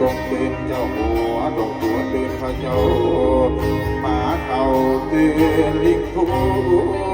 ดงตื่นเจ้าหัวดงหัวตื่นพระเจ้าหมาเท่าตื่นลิงผู้